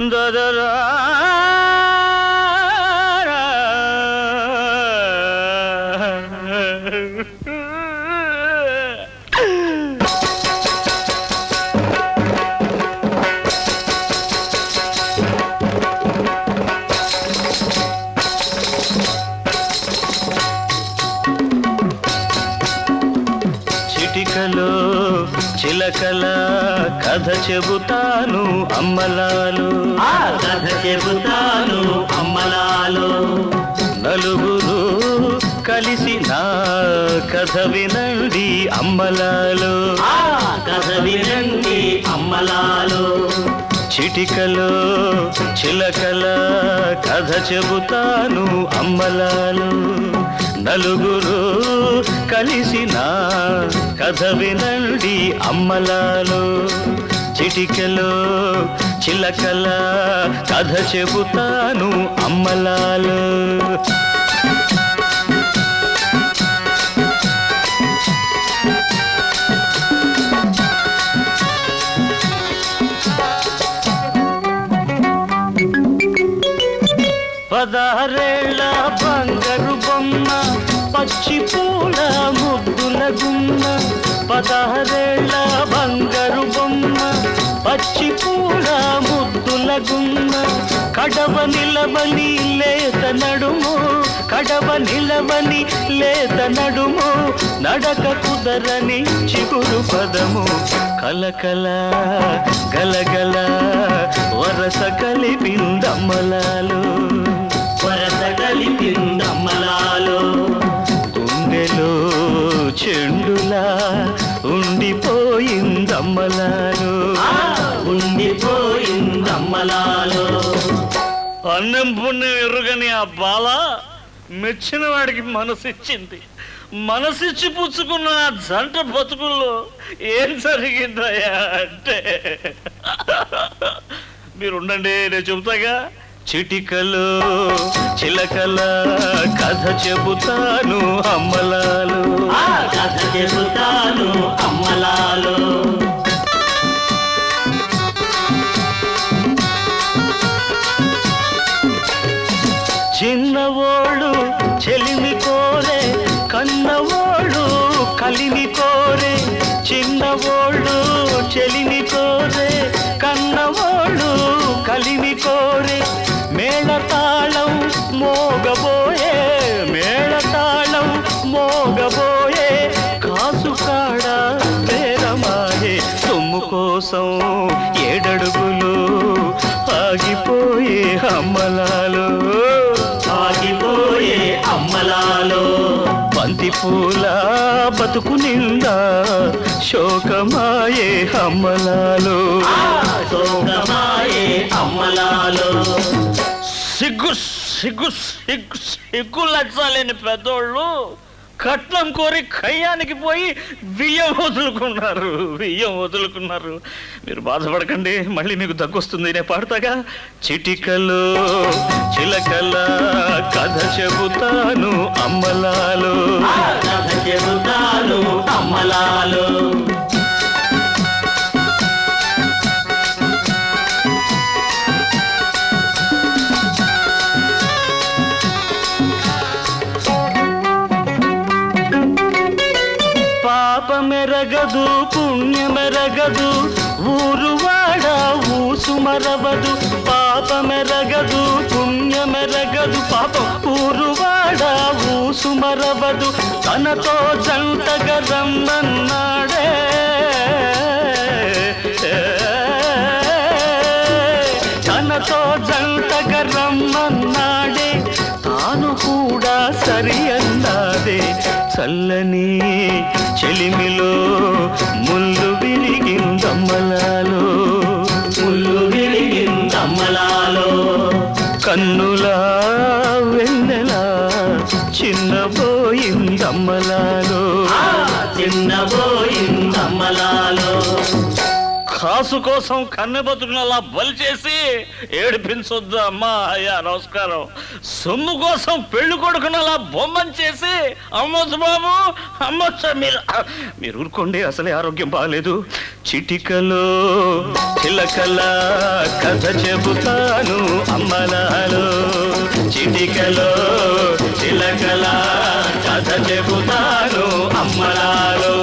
దదరా చిలకల కథ చెబుతాను అమ్మలాలు. కథ చెబుతాను అమ్మలాలో. నలుగురు కలిసి నా కథ వినండి అమ్మలాలు. కథ వినండి అమ్మలాలో. చిటికలో చిలకల కథ చెబుతాను అమ్మలాలు. నలుగురు కలిసిన కథ వినండి అమ్మలాలు. చిటికలో చిలకల కథ చెబుతాను అమ్మలాలు. పదహారేళ్ళ బంగారు బొమ్మ పచ్చి పూల ముద్దుల గుమ్మ పదహారేళ్ళ బంగారు బొమ్మ పచ్చి పూల ముద్దుల గుమ్మ కడవ నిలబని లేత నడుము కడవ నిలబని లేత నడుము నడక కుదరని చిగురు పదము కలకల గలగల వరస కలిపిందమ్మలాలు ఉండిపోయిందమ్మలాలు ఆ! ఉండిపోయిందమ్మలాలో. అన్నం పుణ్యం ఎరుగని ఆ బాల మెచ్చిన వాడికి మనసిచ్చింది. మనసిచ్చి పుచ్చుకున్న ఆ జంట బతుకుల్లో ఏం జరిగిందయ్యా అంటే మీరు ఉండండి నేను చెబుతాగా. చిటికలు చిలకల కథ చెబుతాను అమ్మలాలు. కథ చెబుతాను చెలిమి కోరే కన్నవోడు కలిమి కోరే చిన్నవోడు చెలిమి కోరే కన్నవోడు కలిమి కోరే. మేళతాళం మోగబోయే మేళతాళం మోగబోయే కాసు కాడ పేరమాయే సొమ్ము కోసం పూల బతుకు నిండా శోకమాయే అమ్మలాలు శోకమాయే అమ్మలాలో సిగ్గు సిగ్గు సిగ్గు సిగ్గు లచ్చాలేని పెద్దోళ్ళు. కట్నం కోరి కయ్యానికి పోయి బియ్యం వదులుకున్నారు. బియ్యం వదులుకున్నారు. మీరు బాధపడకండి మళ్ళీ మీకు దగ్గొస్తుంది నేను పాడతాగా. చిటికలు చిలకల కథ చెబుతాను అమ్మలాలు. కథ చెబుతాను అమ్మలాలు. పాపమెరగదు పుణ్యమెరగదు ఊరువాడ ఊసుమరవదు పాపమెరగదు పుణ్యమెరగదు పాపం ఊరువాడ ఊసుమరవదు తనతో జంటగా రమ్మన్నాడే. చల్లని చెలిమిలో ముళ్ళు విరిగిందమ్మలాలో ముళ్ళు విరిగిందమ్మలాలో కన్నులా వెన్నెలా చిన్నపోయిందమ్మలాలో కాసు కోసం కన్నె బతుకునలా బలి చేసి ఏడిపించొద్దు అమ్మా. అయ్యా నమస్కారం. సొమ్ము కోసం పెళ్ళి కొడుకునలా బొమ్మని చేసి అమ్మొచ్చు బాబు అమ్మొచ్చు మీరు మీరు ఊరుకోండి అసలే ఆరోగ్యం బాగాలేదు. చిటికలో చిలకల కథ చెబుతాను అమ్మలాలో. చిటికలో చిలకల కథ చెబుతాను అమ్మలాలో.